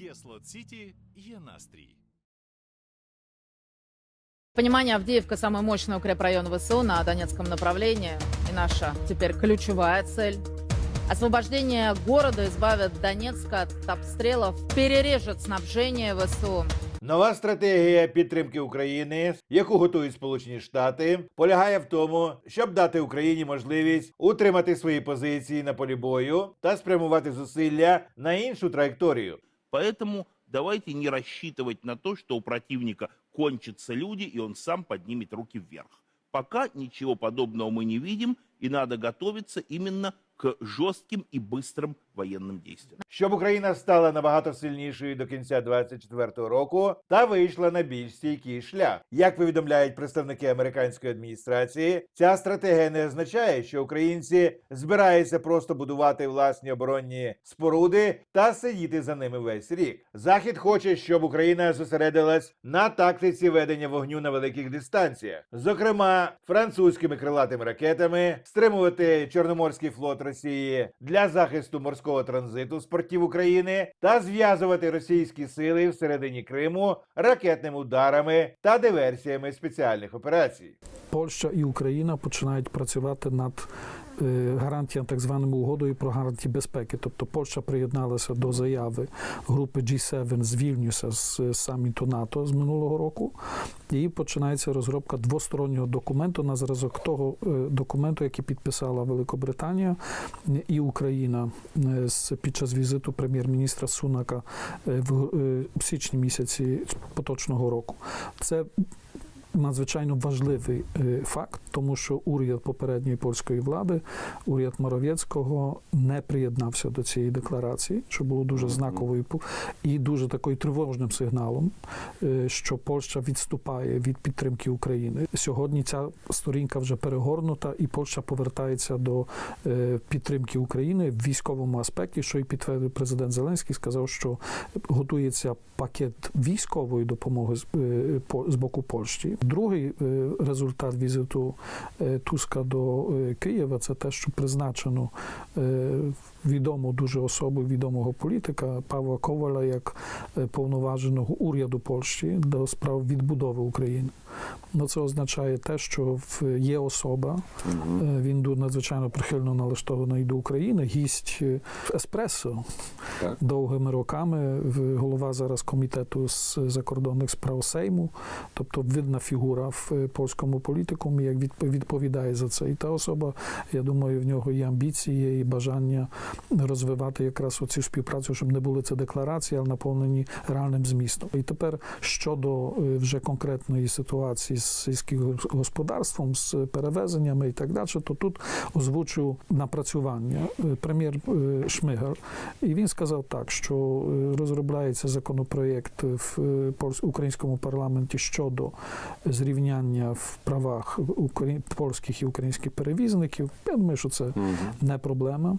Є Слот-Сити, є настрій. Понимание, Авдеевка самый мощный укрепрайон ВСУ на Донецком направлении. И наша теперь ключевая цель. Освобождение города избавит Донецк от обстрелов, перережет снабжение ВСУ. Нова стратегія підтримки України, яку готують Сполучені Штати, полягає в тому, щоб дати Україні можливість утримати свої позиції на полі бою та спрямувати зусилля на іншу траєкторію. Поэтому давайте не рассчитывать на то, что у противника кончатся люди, и он сам поднимет руки вверх. Пока ничего подобного мы не видим, и надо готовиться именно к жестким и быстрым военным действиям. Щоб Україна стала набагато сильнішою до кінця 2024 року та вийшла на більш стійкий шлях. Як повідомляють представники американської адміністрації, ця стратегія не означає, що українці збираються просто будувати власні оборонні споруди та сидіти за ними весь рік. Захід хоче, щоб Україна зосередилась на тактиці ведення вогню на великих дистанціях, зокрема французькими крилатими ракетами, стримувати Чорноморський флот Росії для захисту морського транзиту з портів України та зв'язувати російські сили всередині Криму ракетними ударами та диверсіями спеціальних операцій. Польща і Україна починають працювати над е, гарантіями, так званими угодою про гарантії безпеки. Тобто Польща приєдналася до заяви групи G7 з Вільнюса з саміту НАТО з минулого року. І починається розробка двостороннього документу на зразок того е, документу, який підписала Великобританія і Україна е, під час візиту прем'єр-міністра Сунака е, в е, січні місяці поточного року. Це надзвичайно важливий е, факт, тому що уряд попередньої польської влади, уряд Моровецького, не приєднався до цієї декларації, що було дуже знаковою і дуже такою тривожним сигналом, е, що Польща відступає від підтримки України. Сьогодні ця сторінка вже перегорнута, і Польща повертається до е, підтримки України в військовому аспекті, що і підтвердив президент Зеленський, сказав, що готується пакет військової допомоги з, по- з боку Польщі. Другий е, результат візиту е, Туска до е, Києва це те, що призначено е, відому дуже особу, відомого політика Павла Коваля як е, повноваженого уряду Польщі до справ відбудови України. Ну, це означає те, що є особа, е, він надзвичайно прихильно налаштований до України, гість е, еспресо Так. довгими роками. Голова зараз комітету з закордонних справ Сейму, тобто видна фігура в польському політикумі, як відп- відповідає за це. І та особа, я думаю, в нього є амбіції, і бажання розвивати якраз оцю співпрацю, щоб не були це декларації, але наповнені реальним змістом. І тепер щодо е, вже конкретної ситуації з сільським господарством, з перевезеннями і так далі, то тут озвучу напрацювання е, прем'єр е, Шмигаль, і він сказав так, що розробляється законопроєкт в українському парламенті щодо зрівняння в правах польських і українських перевізників. Я думаю, що це не проблема.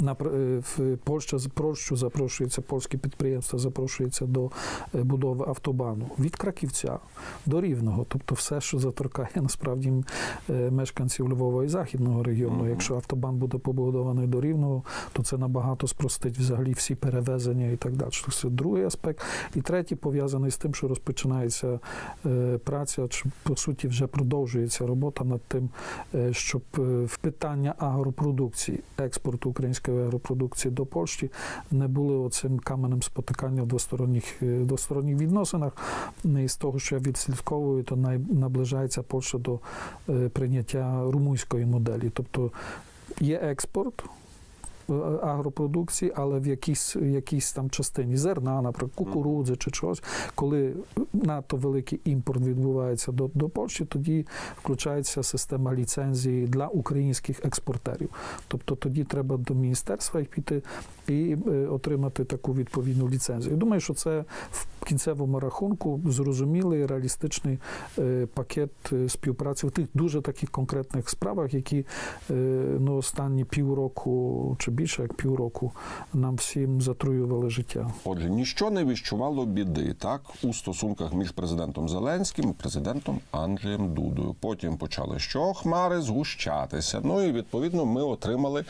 На е, в Польща з Польщу запрошується польське підприємство, запрошується до е, будови автобану від Краківця до Рівного, тобто все, що заторкає насправді е, мешканців Львова і західного регіону. Якщо автобан буде побудований до Рівного, то це набагато спростить взагалі всі перевезення і так далі. Це другий аспект. І третій пов'язаний з тим, що розпочинається праця, чи по суті вже продовжується робота над тим, щоб в питання агропродукції, експорту української агропродукції до Польщі не були оцим каменем спотикання в двосторонніх, е, двосторонніх відносинах. І з того, що я відслідковую, то наближається Польща до е, прийняття румунської моделі. Тобто є експорт. Е, Агропродукції, але в якійсь, в якійсь там частині зерна, наприклад, кукурудзи чи чогось, коли надто великий імпорт відбувається до, до Польщі, тоді включається система ліцензії для українських експортерів. Тобто тоді треба до міністерства піти і е, отримати таку відповідну ліцензію. Думаю, що це в кінцевому рахунку зрозумілий реалістичний е, пакет співпраці в тих дуже таких конкретних справах, які е, ну, останні півроку чи більше як півроку нам всім затруювали життя. Отже, ніщо не віщувало біди так у стосунках між президентом Зеленським і президентом Анджеєм Дудою. Потім почали що хмари згущатися. Ну і відповідно ми отримали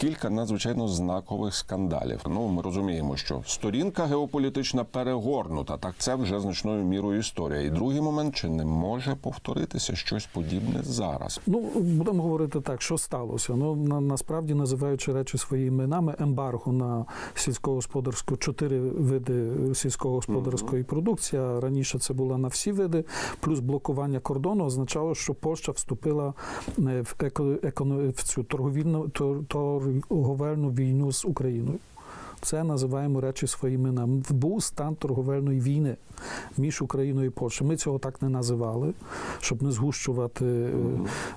кілька надзвичайно знакових скандалів. Ну ми розуміємо, що сторінка геополітична перегорнута. Так це вже значною мірою історія. І другий момент чи не може повторитися щось подібне зараз? Ну, будемо говорити так, що сталося. Ну на, насправді називаючи речі своїми іменами, ембарго на сільськогосподарську чотири види сільськогосподарської продукції. а Раніше це було на всі види, плюс блокування кордону означало, що Польща вступила е, в еко, еко в цю торговільну тор- торговельну війну з Україною. Це називаємо речі своїми іменами. Був стан торговельної війни між Україною і Польщею. Ми цього так не називали, щоб не згущувати е,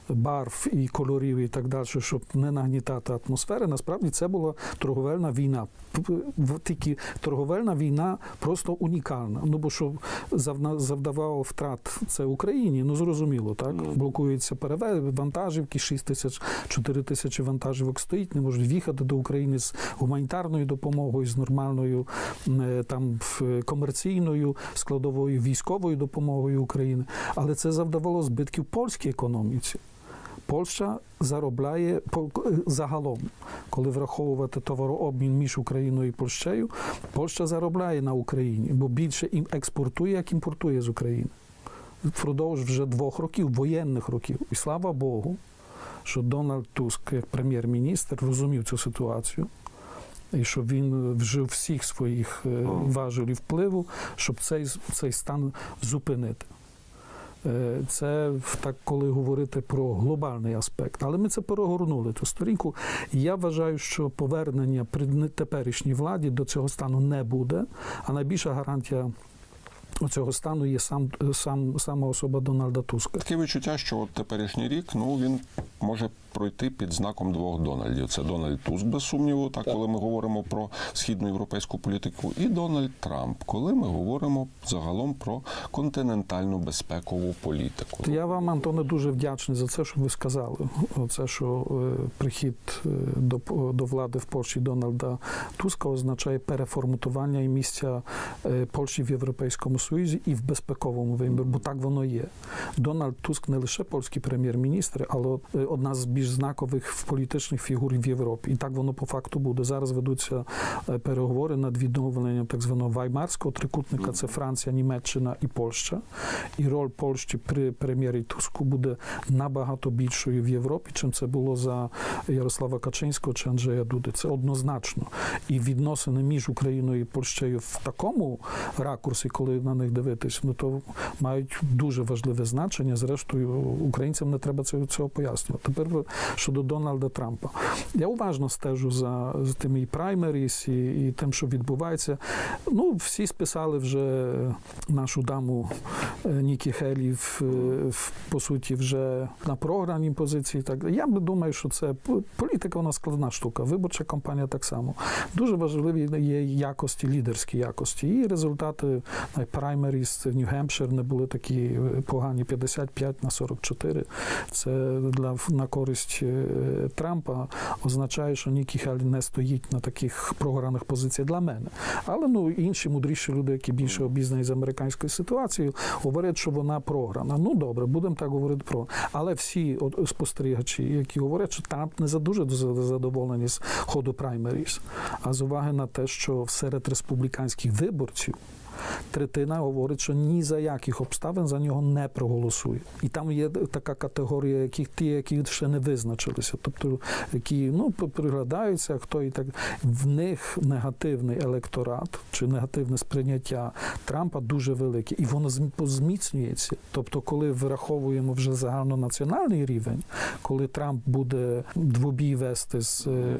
барв і кольорів і так далі, щоб не нагнітати атмосфери. Насправді це була торговельна війна. Тільки торговельна війна просто унікальна. Ну бо що завдавало втрат це Україні, ну зрозуміло, так блокуються переве вантажівки, 6 тисяч 4 тисячі вантажівок стоїть, не можуть в'їхати до України з гуманітарною допомогою, з нормальною е, там комерційною складовою військовою допомогою України. Але це завдавало збитків польській економіці. Польща заробляє по- загалом, коли враховувати товарообмін між Україною і Польщею, Польща заробляє на Україні, бо більше ім експортує, як імпортує з України. Впродовж вже двох років, воєнних років. І слава Богу, що Дональд Туск, як прем'єр-міністр, розумів цю ситуацію. І щоб він вжив всіх своїх е, важелів впливу, щоб цей, цей стан зупинити. Е, Це так, коли говорити про глобальний аспект. Але ми це перегорнули ту сторінку. Я вважаю, що повернення при теперішній владі до цього стану не буде. А найбільша гарантія цього стану є сам, сам сама особа Дональда Туска. Таке відчуття, що от теперішній рік ну він може пройти під знаком двох Дональдів. Це Дональд Туск, без сумніву, так, коли ми говоримо про східну європейську політику, і Дональд Трамп, коли ми говоримо загалом про континентальну безпекову політику. Я вам, Антоне, дуже вдячний за це, що ви сказали. Оце, що е, прихід е, до, до влади в Польщі Дональда Туска означає переформатування і місця е, Польщі в Європейському Союзі і в безпековому вимірі, бо так воно є. Дональд Туск не лише польський прем'єр-міністр, але одна з більш знакових політичних фігур в Європі. І так воно по факту буде. Зараз ведуться е, переговори над відновленням так званого Ваймарського трикутника. Це Франція, Німеччина і Польща. І роль Польщі при прем'єрі Туску буде набагато більшою в Європі, чим це було за Ярослава Качинського чи Анджея Дуди. Це однозначно. І відносини між Україною і Польщею в такому ракурсі, коли на них дивитись, ну то мають дуже важливе значення. Зрештою, українцям не треба цього, цього пояснювати. Тепер щодо Дональда Трампа. Я уважно стежу за, за тими і праймеріс, і, і тим, що відбувається. Ну, всі списали вже нашу даму е, Нікі Хелі в, е, в, по суті вже на програмній позиції. Так я би думаю, що це політика, вона складна штука. Виборча кампанія так само. Дуже важливі є якості, лідерські якості. І результати праймеріс Нью-Гемпшир не були такі е, погані 55 на 44. Це для на користь е, Трампа означає, що Нікі Хелі не стоїть на таких програмних позиціях для мене. Але ну інші мудріші люди, які більше обізнані з американською ситуацією, говорять, що вона програна. Ну добре, будемо так говорити про. Але всі спостерігачі, які говорять, що Трамп не за дуже задоволені з ходу праймеріс, а з уваги на те, що серед республіканських виборців. Третина говорить, що ні за яких обставин за нього не проголосує. І там є така категорія, яких ті, які ще не визначилися, тобто які ну приглядаються, хто і так в них негативний електорат чи негативне сприйняття Трампа дуже велике, і воно зм- зміцнюється. Тобто, коли враховуємо вже загальнонаціональний рівень, коли Трамп буде двобій вести з, е,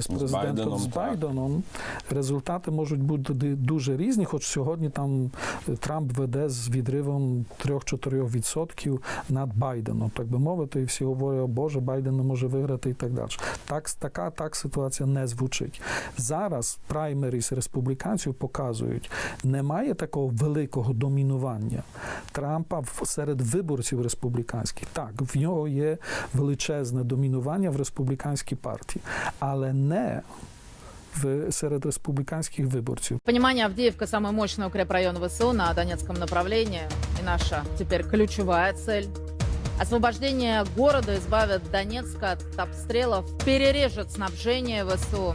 з президентом Байденом, з. Байденом, результати можуть бути дуже різні, хоч сьогодні там е, Трамп веде з відривом 3-4% над Байденом, так би мовити, і всі говорить, о Боже, Байден не може виграти і так далі. Так, така так ситуація не звучить. Зараз праймеріс республіканців показують, немає такого великого домінування Трампа серед виборців республіканських. Так, в нього є величезне домінування в республіканській партії, але не в серед республіканських виборців. Понимание, Авдеевка самый мощный укрепрайон ВСУ на Донецком направлении. И наша теперь ключевая цель. Освобождение города избавит Донецк от обстрелов, перережет снабжение ВСУ.